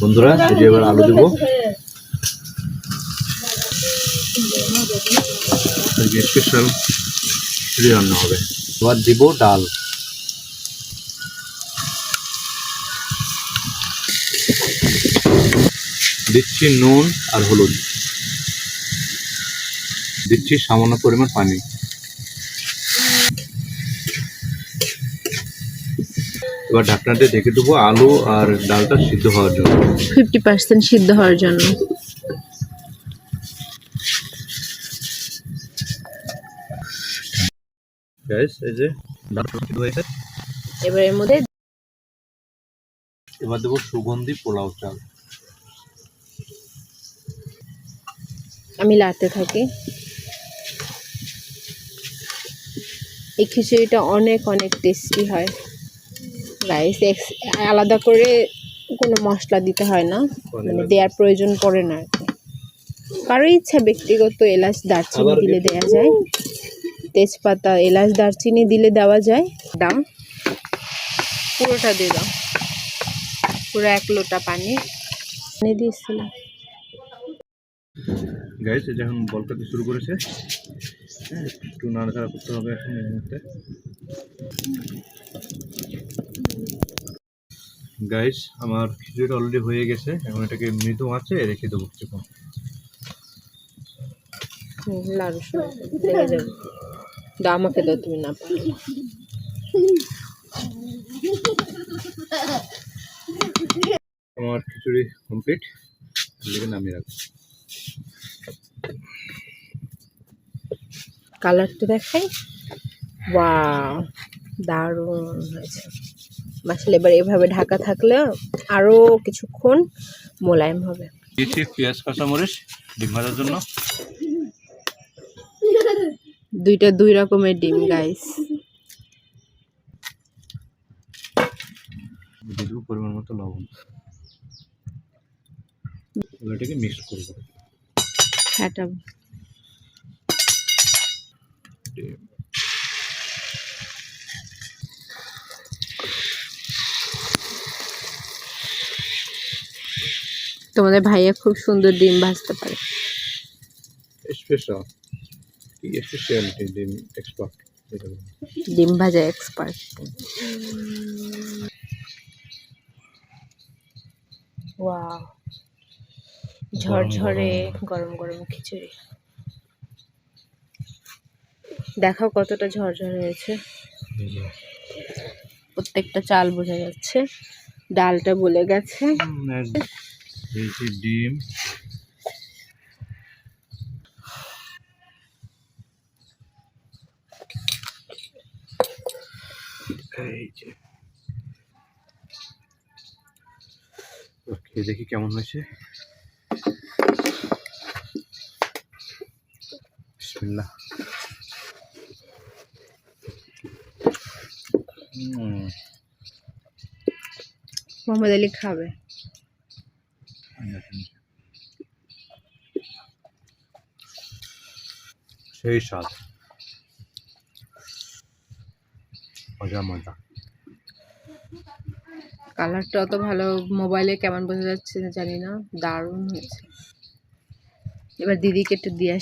বন্ধুরা, এই এবার আলু দেবো। স্পেশাল রান্না হবে। এবার দিব ডাল। দিচ্ছি নুন আর হলুদ। দিচ্ছি সামান্য পরিমাণ পানি। এবার ঢাকনা দিয়ে ঢেকে দেবো আলু আর ডালটা সিদ্ধ হওয়ার জন্য। ফিফটি পার্সেন্ট সিদ্ধ হওয়ার জন্য। গাইস এই যে ডালটা সিদ্ধ হয়েছে এবার এর মধ্যে এবার দেবো সুগন্ধি পোলাও চাল। আমি লাড়তে থাকি। এই খিচুড়িটা অনেক অনেক টেস্টি হয়। রাইস আলাদা করে কোনো মশলা দিতে হয় না। মানে দেওয়ার প্রয়োজন পড়ে না আর কি। কারও ইচ্ছা ব্যক্তিগত এলাচ দারচিনি দিলে দেওয়া যায়। তেজপাতা এলাচ দারচিনি দিলে দেওয়া যায়। দাম? পুরোটা দিয়ে দাও। পুরো এক লোটা পানি পানি দিয়েছিলাম। গাইস এই যে বল শুরু করেছে। হ্যাঁ, একটু নাড়াচাড়া করতে হবে এখন এই মুহূর্তে। গাইস আমার খিচুড়িটা অলরেডি হয়ে গেছে। এখন এটাকে মৃদু আছে রেখে দেবো কিছুক্ষণ। লাড়ু আমাকে দাও তুমি না আমার খিচুড়ি কমপ্লিট এদিকে নামিয়ে রাখব। কালারটা দেখাই। ওয়াও দারুণ হয়েছে। আসলে এবার এভাবে ঢাকা থাকলে আরও কিছুক্ষণ মোলায়েম হবে। দিয়েছি পেঁয়াজ কাঁচামরিচ ডিম ভাজার জন্য। দুইটা দুই রকমের ডিম গাইস দিয়ে পরিমাণ মতো লবণ। এটাকে মিক্স করব। হ্যাঁটা তোমাদের ভাইয়া খুব সুন্দর ডিম ভাজতে পারে। স্পেশাল স্পেশালিটি ডিম এক্সপার্ট। ডিম ভাজা এক্সপার্ট ওয়াও ঝরঝরে গরম গরম খিচুড়ি। দেখাও কতটা ঝরঝরে হয়েছে। প্রত্যেকটা চাল বোঝা যাচ্ছে ডালটা বলে গেছে। দিয়েছি ডিম। এই যে। দেখি কেমন হয়েছে। বিসমিল্লাহ। হুম। মোহাম্মদ আলী খাবে। সেই স্বাদ। মজা মজা। কালারটা অত ভালো মোবাইলে কেমন বোঝা যাচ্ছে জানি না, দারুণ হয়েছে। এবার দিদিকে একটু দিয়ে